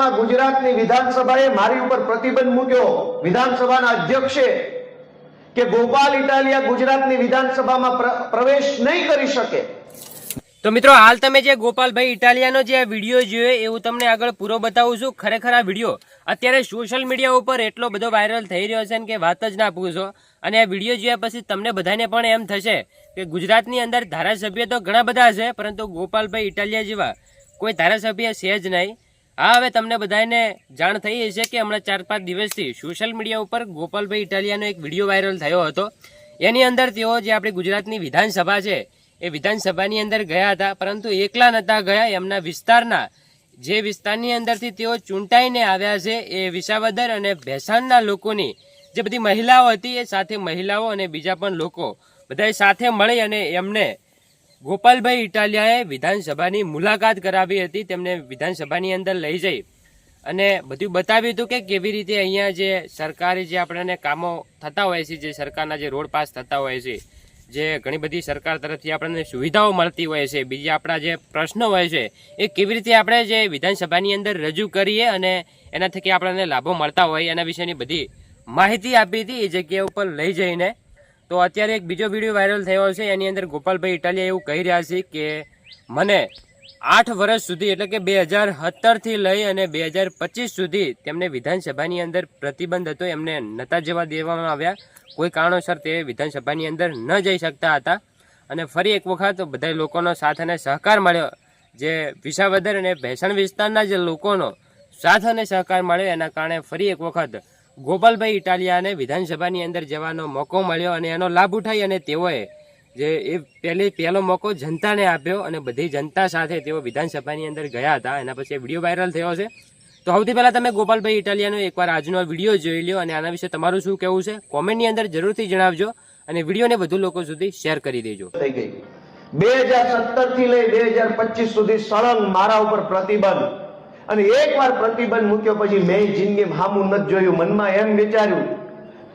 માં ગુજરાતની વિધાનસભાએ મારી ઉપર પ્રતિબંધ મૂક્યો. વિધાનસભાના અધ્યક્ષે કે ગોપાલ ઇટાલિયા ગુજરાતની વિધાનસભામાં પ્રવેશ નહીં કરી શકે. તો મિત્રો, હાલ તમે જે ગોપાલભાઈ ઇટાલિયાનો જે વીડિયો જોયો, એવું તમને આગળ પૂરો બતાવું છું. ખરેખર આ વીડિયો અત્યારે સોશિયલ મીડિયા ઉપર એટલો બધો વાયરલ થઈ રહ્યો છે કે વાત જ ના પૂછો. અને આ વીડિયો જોયા પછી તમને બધાને પણ એમ થશે કે ગુજરાતની અંદર ધારાસભ્ય તો ઘણા બધા છે, પરંતુ ગોપાલભાઈ ઇટાલિયા જેવા કોઈ ધારાસભ્ય છે જ નહીં. હા, હવે તમને બધાને જાણ થઈ હશે કે હમણાં ચાર પાંચ દિવસથી સોશિયલ મીડિયા ઉપર ગોપાલભાઈ ઇટાલિયાનો એક વીડિયો વાયરલ થયો હતો. એની અંદર તેઓ જે આપણી ગુજરાતની વિધાનસભા છે, એ વિધાનસભાની અંદર ગયા હતા, પરંતુ એકલા નહોતા ગયા. એમના વિસ્તારના જે વિસ્તારની અંદરથી તેઓ ચૂંટાઈને આવ્યા છે, એ વિસાવદર અને ભેસાણના લોકોની જે બધી મહિલાઓ હતી, એ સાથે મહિલાઓ અને બીજા પણ લોકો બધાએ સાથે મળી અને એમને ગોપાલભાઈ ઇટાલિયાએ વિધાનસભાની મુલાકાત કરાવી હતી. તેમને વિધાનસભાની અંદર લઈ જઈ અને બધું બતાવ્યું હતું કે કેવી રીતે અહીંયા જે સરકારી જે આપણને કામો થતા હોય છે, જે સરકારના જે રોડ પાસ થતા હોય છે, જે ઘણી બધી સરકાર તરફથી આપણને સુવિધાઓ મળતી હોય છે, બીજા આપણા જે પ્રશ્નો હોય છે, એ કેવી રીતે આપણે જે વિધાનસભાની અંદર રજૂ કરીએ અને એના થકી આપણને લાભો મળતા હોય એના વિશેની બધી માહિતી આપી હતી. એ જગ્યા ઉપર લઈ જઈને તો અત્યારે એક બીજો વીડિયો વાયરલ થયો છે. એની અંદર ગોપાલભાઈ ઇટાલિયા એવું કહી રહ્યા છે કે મને આઠ વર્ષ સુધી, એટલે કે બે હજાર સત્તરથી લઈ અને બે હજાર પચીસ સુધી તેમને વિધાનસભાની અંદર પ્રતિબંધ હતો. એમને નતા જવા દેવામાં આવ્યા. કોઈ કારણોસર તે વિધાનસભાની અંદર ન જઈ શકતા હતા. અને ફરી એક વખત બધા લોકોનો સાથ અને સહકાર મળ્યો. જે વિસાવદર અને ભેસણ વિસ્તારના જે લોકોનો સાથ અને સહકાર મળ્યો, એના કારણે ફરી એક વખત ગોપાલભાઈ ઇટાલિયાને વિધાનસભાની અંદર જવાનો મોકો મળ્યો અને એનો લાભ ઉઠાઈ અને તેઓએ જે એ પહેલી, પહેલો મોકો જનતાને આપ્યો અને બધી જનતા સાથે તેઓ વિધાનસભાની અંદર ગયા હતા. એના પછી વીડિયો વાયરલ થયો છે. તો સૌથી પહેલાં તમે ગોપાલભાઈ ઇટાલિયાનો એકવાર આજનો વીડિયો જોઈ લ્યો અને આના વિશે તમારું શું કહેવું છે? કોમેન્ટની અંદર જરૂરથી જણાવજો અને વિડીયોને વધુ લોકો સુધી શેર કરી દેજો. થઈ ગઈ. બે હજાર સત્તરથી લઈ બે હજાર પચીસ સુધી સળંગ મારા ઉપર પ્રતિબંધ. અને એકવાર પ્રતિબંધ મૂક્યો પછી મેં જિંદગી હામું નથી જોયું. મનમાં એમ વિચાર્યું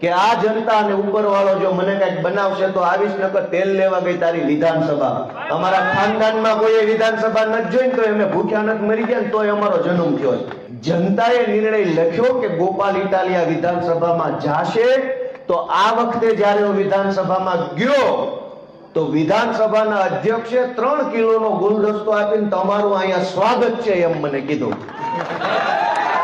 કે આ જનતા અને ઉપરવાળો જો મને કંઈક બનાવશે તો આવીશ, નકર તેલ લેવા ગઈ તારી વિધાનસભા. અમારા ખાનદાનમાં કોઈ વિધાનસભા નથી જોઈ તો એમને ભૂખ્યા નથી મરી ગયા તો અમારો જન્મ થયો જનતાએ નિર્ણય લખ્યો કે ગોપાલ ઇટાલિયા વિધાનસભામાં જાશે તો આ વખતે જ્યારે હું વિધાનસભામાં ગયો તો વિધાનસભાના અધ્યક્ષે ત્રણ કિલોનો ગુલદસ્તો આપીને તમારું અહીંયા સ્વાગત છે એમ મને કીધું.